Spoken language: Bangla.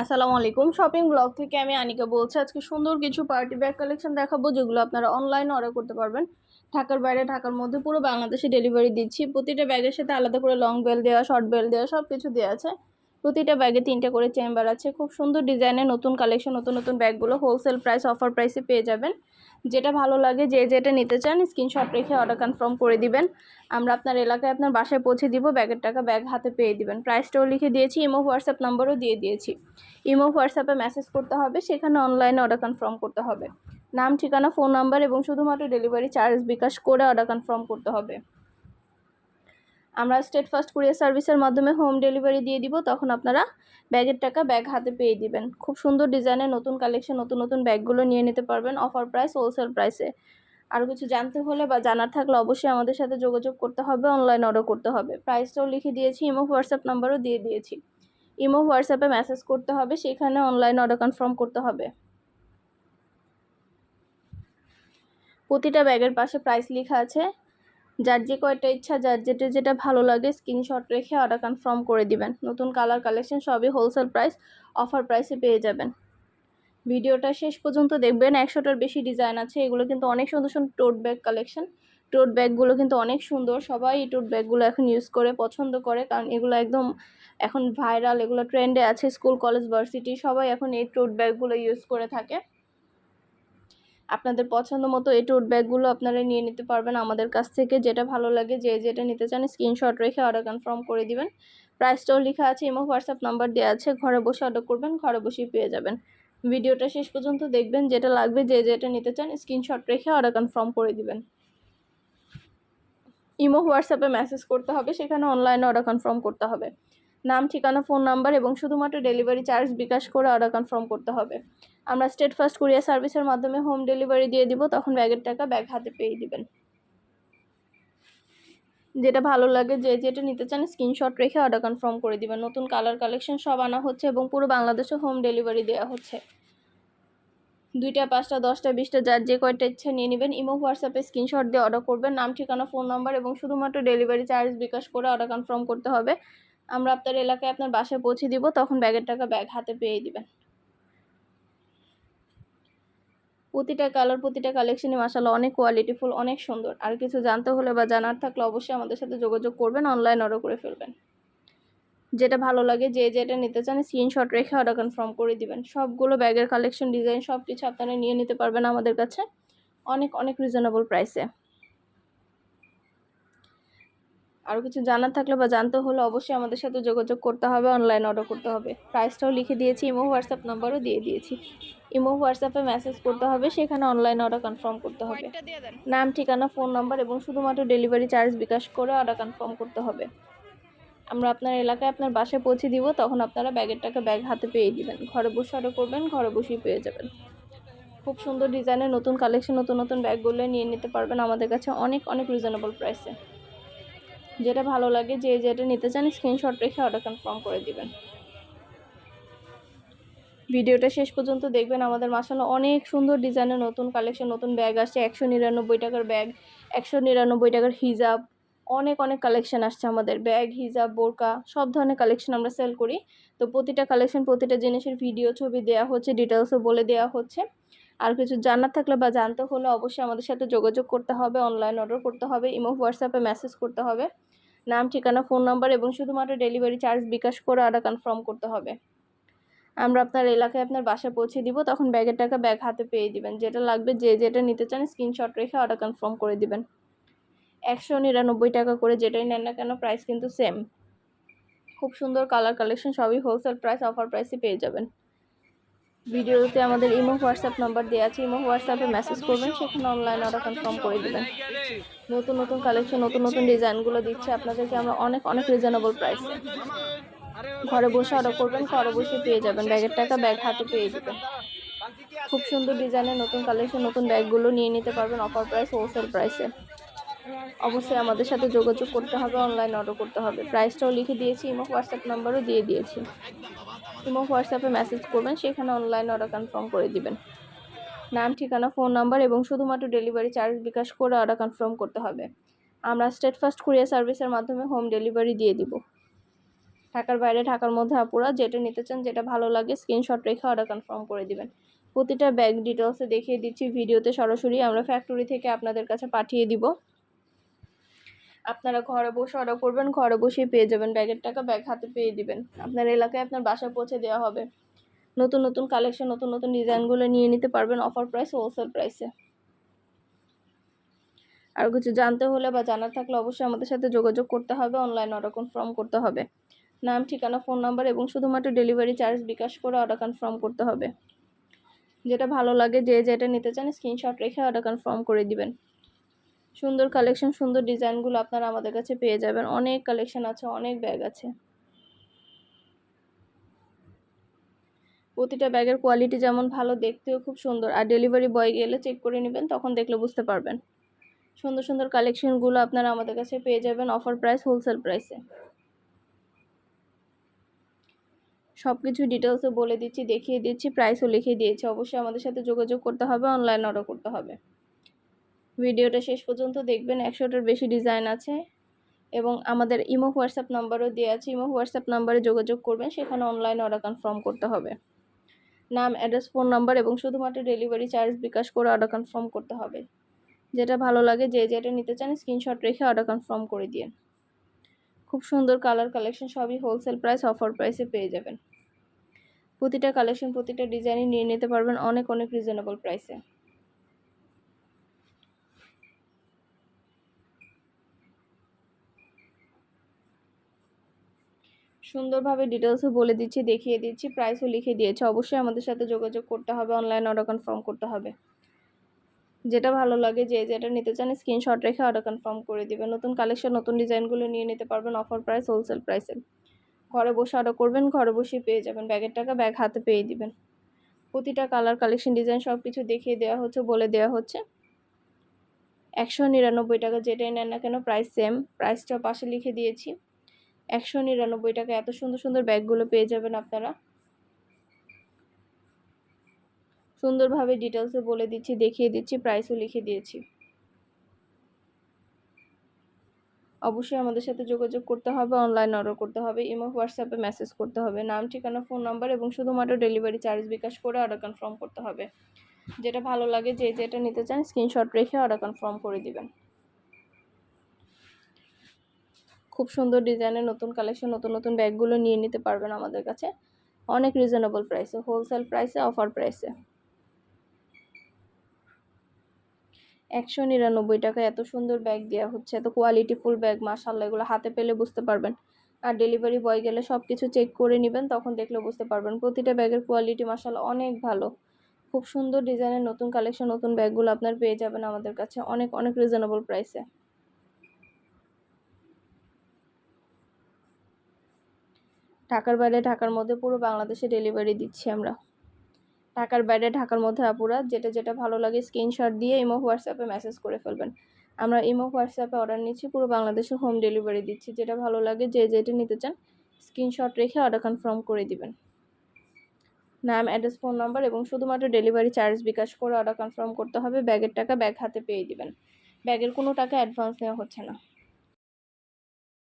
আসসালামু আলাইকুম। শপিং ব্লগ থেকে আমি আনিকা বলছি, আজকে সুন্দর কিছু পার্টি ব্যাগ কালেকশন দেখাবো, যেগুলো আপনারা অনলাইনে অর্ডার করতে পারবেন। ঢাকার বাইরে, ঢাকার মধ্যে পুরো বাংলাদেশে ডেলিভারি দিচ্ছি। প্রতিটা ব্যাগের সাথে আলাদা করে লং বেল দেওয়া শর্ট বেল দেওয়া সব কিছু দেওয়া আছে। প্রতিটা ব্যাগে তিনটে করে চেম্বার আছে। খুব সুন্দর ডিজাইনের নতুন কালেকশন নতুন নতুন ব্যাগগুলো হোলসেল প্রাইস অফার প্রাইসে পেয়ে যাবেন। যেটা ভালো লাগে, যে যেটা নিতে চান স্ক্রিনশট রেখে অর্ডার কনফার্ম করে দিবেন। আমরা আপনার এলাকায় আপনার বাসায় পৌঁছে দিব, ব্যাগের টাকা ব্যাগ হাতে পেয়ে দিবেন। প্রাইসটাও লিখে দিয়েছি ইমো হোয়াটসঅ্যাপ নাম্বারও দিয়ে দিয়েছি। ইমো হোয়াটসঅ্যাপে মেসেজ করতে হবে, সেখানে অনলাইনে অর্ডার কনফার্ম করতে হবে। নাম, ঠিকানা ফোন নাম্বার এবং শুধুমাত্র ডেলিভারি চার্জ বিকাশ করে অর্ডার কনফার্ম করতে হবে। আমরা স্টেট ফার্স্ট কুরিয়ার সার্ভিসের মাধ্যমে হোম ডেলিভারি দিয়ে দিব, তখন আপনারা ব্যাগের টাকা ব্যাগ হাতে পেয়ে দিবেন। খুব সুন্দর ডিজাইনের নতুন কালেকশন নতুন নতুন ব্যাগগুলো নিয়ে নিতে পারবেন অফার প্রাইস হোলসেল প্রাইসে আরও কিছু জানতে হলে বা জানার থাকলে অবশ্যই আমাদের সাথে যোগাযোগ করতে হবে অনলাইন অর্ডার করতে হবে। প্রাইসটাও লিখে দিয়েছি ইমো হোয়াটসঅ্যাপ নাম্বারও দিয়ে দিয়েছি। ইমো হোয়াটসঅ্যাপে মেসেজ করতে হবে, সেখানে অনলাইন অর্ডার কনফার্ম করতে হবে। প্রতিটা ব্যাগের পাশে প্রাইস লেখা আছে। যার যে কয়টা ইচ্ছা, যার যেটা যেটা ভালো লাগে স্ক্রিনশট রেখে অর্ডার কনফার্ম করে দিবেন। নতুন কালার কালেকশন সবই হোলসেল প্রাইস অফার প্রাইসে পেয়ে যাবেন। ভিডিওটা শেষ পর্যন্ত দেখবেন। একশোটার বেশি ডিজাইন আছে। এগুলো কিন্তু অনেক সুন্দর সুন্দর টোট ব্যাগ কালেকশন টোট ব্যাগগুলো কিন্তু অনেক সুন্দর। সবাই এই টোট ব্যাগগুলো এখন ইউজ করে, পছন্দ করে। কারণ এগুলো একদম এখন ভাইরাল এগুলো ট্রেন্ডে আছে। স্কুল কলেজ ভার্সিটি সবাই এখন এই টোট ব্যাগগুলো ইউজ করে থাকে। আপনাদের পছন্দ মতো এই টোট ব্যাগগুলো আপনারা নিয়ে নিতে পারবেন। আমাদের কাছ থেকে যেটা ভালো লাগে, যে যেটা নিতে চান স্ক্রিনশট রেখে অর্ডার কনফার্ম করে দিবেন। প্রাইসটাও লেখা আছে ইমো হোয়াটসঅ্যাপ নাম্বার দেওয়া আছে, ঘরে বসে অর্ডার করবেন, ঘরে বসেই পেয়ে যাবেন। ভিডিওটা শেষ পর্যন্ত দেখবেন, যেটা লাগবে, যে যেটা নিতে চান স্ক্রিনশট রেখে অর্ডার কনফার্ম করে দিবেন। ইমো হোয়াটসঅ্যাপে মেসেজ করতে হবে, সেখানে অনলাইনে অর্ডার কনফার্ম করতে হবে। নাম, ঠিকানা, ফোন নাম্বার এবং শুধুমাত্র ডেলিভারি চার্জ বিকাশ করে অর্ডার কনফার্ম করতে হবে। আমরা স্টেট ফার্স্ট কুরিয়ার সার্ভিসের মাধ্যমে হোম ডেলিভারি দিয়ে দিব, তখন ব্যাগের টাকা ব্যাগ হাতে পেয়ে দিবেন। যেটা ভালো লাগে যে যেটা নিতে চান স্ক্রিনশট রেখে অর্ডার কনফার্ম করে দিবেন। নতুন কালার কালেকশন সব আনা হচ্ছে এবং পুরো বাংলাদেশে হোম ডেলিভারি দেওয়া হচ্ছে। দুইটা, পাঁচটা, দশটা, বিশটা, যার যে কয়টা ইচ্ছা নিয়ে নেবেন, ইমো, হোয়াটসঅ্যাপে স্ক্রিনশট দিয়ে অর্ডার করবেন। নাম, ঠিকানা ফোন নাম্বার এবং শুধুমাত্র ডেলিভারি চার্জ বিকাশ করে অর্ডার কনফার্ম করতে হবে। আমরা আপনার এলাকায় আপনার বাসায় পৌঁছে দিব, তখন ব্যাগের টাকা ব্যাগ হাতে পেয়ে দিবেন। প্রতিটা কালার, প্রতিটা কালেকশনই মাসাল্লাহ অনেক কোয়ালিটিফুল অনেক সুন্দর। আর কিছু জানতে হলে বা জানার থাকলে অবশ্যই আমাদের সাথে যোগাযোগ করবেন অনলাইন অর্ডার করে ফেলবেন। যেটা ভালো লাগে, যে যেটা নিতে চান স্ক্রিনশট রেখে অর্ডার কনফার্ম করে দিবেন। সবগুলো ব্যাগের কালেকশন ডিজাইন সব কিছু আপনারা নিয়ে নিতে পারবেন আমাদের কাছে। অনেক অনেক রিজনেবল প্রাইসে আরও কিছু জানার থাকলে বা জানতে হলে অবশ্যই আমাদের সাথে যোগাযোগ করতে হবে অনলাইন অর্ডার করতে হবে। প্রাইসটাও লিখে দিয়েছি ইমো হোয়াটসঅ্যাপ নাম্বারও দিয়ে দিয়েছি। ইমো হোয়াটসঅ্যাপে মেসেজ করতে হবে সেখানে অনলাইন অর্ডার কনফার্ম করতে হবে। নাম ঠিকানা ফোন নাম্বার এবং শুধুমাত্র ডেলিভারি চার্জ বিকাশ করে অর্ডার কনফার্ম করতে হবে। আমরা আপনার এলাকায় আপনার বাসায় পৌঁছে দিব তখন আপনারা ব্যাগের টাকা ব্যাগ হাতে পেয়ে দিবেন। ঘরে বসে অর্ডার করবেন ঘরে বসেই পেয়ে যাবেন। খুব সুন্দর ডিজাইনের নতুন কালেকশন নতুন নতুন ব্যাগগুলো নিয়ে নিতে পারবেন আমাদের কাছে অনেক অনেক রিজনেবল প্রাইসে যেটা ভালো লাগে, যে যেটা নিতে চান স্ক্রিনশট রেখে অর্ডার কনফার্ম করে দিবেন। ভিডিওটা শেষ পর্যন্ত দেখবেন। আমাদের মাসাল্লাহ অনেক সুন্দর ডিজাইনের নতুন কালেকশন নতুন ব্যাগ আসছে। একশো নিরানব্বই টাকার ব্যাগ একশো নিরানব্বই টাকার হিজাব অনেক অনেক কালেকশন আসছে আমাদের। ব্যাগ হিজাব বোরকা, সব ধরনের কালেকশন আমরা সেল করি। তো প্রতিটা কালেকশন প্রতিটা জিনিসের ভিডিও ছবি দেওয়া হচ্ছে ডিটেলসও বলে দেওয়া হচ্ছে। আর কিছু জানার থাকলে বা জানতে হলে অবশ্যই আমাদের সাথে যোগাযোগ করতে হবে অনলাইন অর্ডার করতে হবে ইমো হোয়াটসঅ্যাপে মেসেজ করতে হবে। নাম, ঠিকানা ফোন নাম্বার এবং শুধুমাত্র ডেলিভারি চার্জ বিকাশ করে অর্ডার কনফার্ম করতে হবে। আমরা আপনার এলাকায় আপনার বাসায় পৌঁছে দিব, তখন ব্যাগের টাকা ব্যাগ হাতে পেয়ে দিবেন। যেটা লাগবে, যে যেটা নিতে চান স্ক্রিনশট রেখে অর্ডার কনফার্ম করে দিবেন। একশো নিরানব্বই টাকা করে যেটাই নেন না কেন প্রাইস কিন্তু সেম খুব সুন্দর কালার কালেকশন সবই হোলসেল প্রাইস অফার প্রাইসে পেয়ে যাবেন। ভিডিওতে আমাদের ইমো, হোয়াটসঅ্যাপ নাম্বার দেওয়া আছে, ইমো, হোয়াটসঅ্যাপে মেসেজ করবেন, সেখানে অনলাইন অর্ডার কনফার্ম করে দেবেন। নতুন নতুন কালেকশন নতুন নতুন ডিজাইনগুলো দিচ্ছে, আপনাদেরকে আমরা অনেক অনেক রিজনেবল প্রাইস ঘরে বসে অর্ডার করবেন, ঘরে বসে পেয়ে যাবেন, ব্যাগের টাকা ব্যাগ হাতে পেয়ে যাবেন। খুব সুন্দর ডিজাইনের নতুন কালেকশন নতুন ব্যাগগুলো নিয়ে নিতে পারবেন অফার প্রাইস হোলসেল প্রাইসে অবশ্যই আমাদের সাথে যোগাযোগ করতে হবে অনলাইন অর্ডার করতে হবে। প্রাইসটাও লিখে দিয়েছি ইমো হোয়াটসঅ্যাপ নাম্বারও দিয়ে দিয়েছি। ইমো হোয়াটসঅ্যাপে মেসেজ করবেন, সেখানে অনলাইন অর্ডার কনফার্ম করে দিবেন। নাম, ঠিকানা ফোন নাম্বার এবং শুধুমাত্র ডেলিভারি চার্জ বিকাশ করে অর্ডার কনফার্ম করতে হবে। আমরা স্টেট ফার্স্ট কুরিয়ার সার্ভিসের মাধ্যমে হোম ডেলিভারি দিয়ে দিব। ঢাকার বাইরে, ঢাকার মধ্যে আপুরা যেটা নিতে চান, যেটা ভালো লাগে স্ক্রিনশট রেখে অর্ডার কনফার্ম করে দিবেন। প্রতিটা ব্যাগ ডিটেলসে দেখিয়ে দিচ্ছি, ভিডিওতে সরাসরি আমরা ফ্যাক্টরি থেকে আপনাদের কাছে পাঠিয়ে দিব। আপনারা ঘরে বসে অর্ডার করবেন, ঘরে বসেই পেয়ে যাবেন। ব্যাগের টাকা ব্যাগ হাতে পেয়ে দিবেন। আপনার এলাকায় আপনার বাসায় পৌঁছে দেওয়া হবে। নতুন নতুন কালেকশন নতুন নতুন ডিজাইনগুলো নিয়ে নিতে পারবেন অফার প্রাইস হোলসেল প্রাইসে আর কিছু জানতে হলে বা জানার থাকলে অবশ্যই আমাদের সাথে যোগাযোগ করতে হবে অনলাইন অর্ডার কনফার্ম করতে হবে। নাম, ঠিকানা ফোন নাম্বার এবং শুধুমাত্র ডেলিভারি চার্জ বিকাশ করে অর্ডার কনফার্ম করতে হবে। যেটা ভালো লাগে, যে যেটা নিতে চান স্ক্রিনশট রেখে অর্ডার কনফার্ম করে দিবেন। সুন্দর কালেকশন সুন্দর ডিজাইনগুলো আপনারা আমাদের কাছে পেয়ে যাবেন। অনেক কালেকশন আছে, অনেক ব্যাগ আছে। প্রতিটা ব্যাগের কোয়ালিটি যেমন ভালো, দেখতেও খুব সুন্দর। আর ডেলিভারি বয় গেলে চেক করে নেবেন, তখন দেখলে বুঝতে পারবেন। সুন্দর সুন্দর কালেকশনগুলো আপনারা আমাদের কাছে পেয়ে যাবেন অফার প্রাইস হোলসেল প্রাইসে সব কিছু ডিটেলসে বলে দিচ্ছি, দেখিয়ে দিচ্ছি প্রাইসও লিখে দিয়েছি। অবশ্যই আমাদের সাথে যোগাযোগ করতে হবে অনলাইন অর্ডার করতে হবে। ভিডিওটা শেষ পর্যন্ত দেখবেন, একশোটার বেশি ডিজাইন আছে। এবং আমাদের ইমো হোয়াটসঅ্যাপ নাম্বারও দেওয়া আছে, ইমো হোয়াটসঅ্যাপ নাম্বারে যোগাযোগ করবেন, সেখানে অনলাইন অর্ডার কনফার্ম করতে হবে। নাম অ্যাড্রেস ফোন নাম্বার এবং শুধুমাত্র ডেলিভারি চার্জ বিকাশ করে অর্ডার কনফার্ম করতে হবে। যেটা ভালো লাগে, যে যেটা নিতে চান স্ক্রিনশট রেখে অর্ডার কনফার্ম করে দিন। খুব সুন্দর কালার কালেকশন সবই হোলসেল প্রাইস অফার প্রাইসে পেয়ে যাবেন। প্রতিটা কালেকশন প্রতিটা ডিজাইনই নিয়ে নিতে পারবেন অনেক অনেক রিজনেবল প্রাইসে সুন্দরভাবে ডিটেলসও বলে দিচ্ছি, দেখিয়ে দিচ্ছি প্রাইসও লিখে দিয়েছে। অবশ্যই আমাদের সাথে যোগাযোগ করতে হবে অনলাইন অর্ডার কনফার্ম করতে হবে। যেটা ভালো লাগে, যে যেটা নিতে চান স্ক্রিনশট রেখে অর্ডার কনফার্ম করে দিবেন। নতুন কালেকশন নতুন ডিজাইনগুলো নিয়ে নিতে পারবেন অফার প্রাইস হোলসেল প্রাইসে ঘরে বসে অর্ডার করবেন, ঘরে বসেই পেয়ে যাবেন। ব্যাগের টাকা ব্যাগ হাতে পেয়ে দিবেন। প্রতিটা কালার কালেকশন ডিজাইন সব কিছু দেখিয়ে দেওয়া হচ্ছে, বলে দেওয়া হচ্ছে। একশো নিরানব্বই টাকা যেটাই নেন না কেন প্রাইস সেম প্রাইসটা পাশে লিখে দিয়েছি। একশো নিরানব্বই টাকা। এত সুন্দর সুন্দর ব্যাগগুলো পেয়ে যাবেন আপনারা। সুন্দরভাবে ডিটেলসে বলে দিচ্ছি, দেখিয়ে দিচ্ছি প্রাইসও লিখে দিয়েছি। অবশ্যই আমাদের সাথে যোগাযোগ করতে হবে অনলাইন অর্ডার করতে হবে ইমো হোয়াটসঅ্যাপে মেসেজ করতে হবে। নাম, ঠিকানা ফোন নাম্বার এবং শুধুমাত্র ডেলিভারি চার্জ বিকাশ করে অর্ডার কনফার্ম করতে হবে। যেটা ভালো লাগে, যে যেটা নিতে চান স্ক্রিনশট রেখে অর্ডার কনফার্ম করে দিবেন। খুব সুন্দর ডিজাইনের নতুন কালেকশন, নতুন নতুন ব্যাগগুলো নিয়ে নিতে পারবেন আমাদের কাছে। অনেক রিজনেবল প্রাইসে হোলসেল প্রাইসে অফার প্রাইসে একশো নিরানব্বই টাকায় এত সুন্দর ব্যাগ দেওয়া হচ্ছে, এত কোয়ালিটি ফুল ব্যাগ মাসাল্লাহ এগুলো হাতে পেলে বুঝতে পারবেন। আর ডেলিভারি বয় গেলে সব কিছু চেক করে নেবেন, তখন দেখলে বুঝতে পারবেন। প্রতিটা ব্যাগের কোয়ালিটি মাসাল্লাহ অনেক ভালো। খুব সুন্দর ডিজাইনের নতুন কালেকশন, নতুন ব্যাগগুলো আপনার পেয়ে যাবেন আমাদের কাছে অনেক অনেক রিজনেবল প্রাইসে ঢাকার বাইরে, ঢাকার মধ্যে পুরো বাংলাদেশে ডেলিভারি দিচ্ছি আমরা। ঢাকার বাইরে, ঢাকার মধ্যে আপুরা, যেটা যেটা ভালো লাগে স্ক্রিনশট দিয়ে ইমো হোয়াটসঅ্যাপে মেসেজ করে ফেলবেন। আমরা ইমো হোয়াটসঅ্যাপে অর্ডার নিচ্ছি, পুরো বাংলাদেশে হোম ডেলিভারি দিচ্ছি। যেটা ভালো লাগে, যে যেটা নিতে চান স্ক্রিনশট রেখে অর্ডার কনফার্ম করে দিবেন। নাম অ্যাড্রেস ফোন নাম্বার এবং শুধুমাত্র ডেলিভারি চার্জ বিকাশ করে অর্ডার কনফার্ম করতে হবে। ব্যাগের টাকা ব্যাগ হাতে পেয়ে দিবেন। ব্যাগের কোনো টাকা অ্যাডভান্স নেওয়া হচ্ছে না।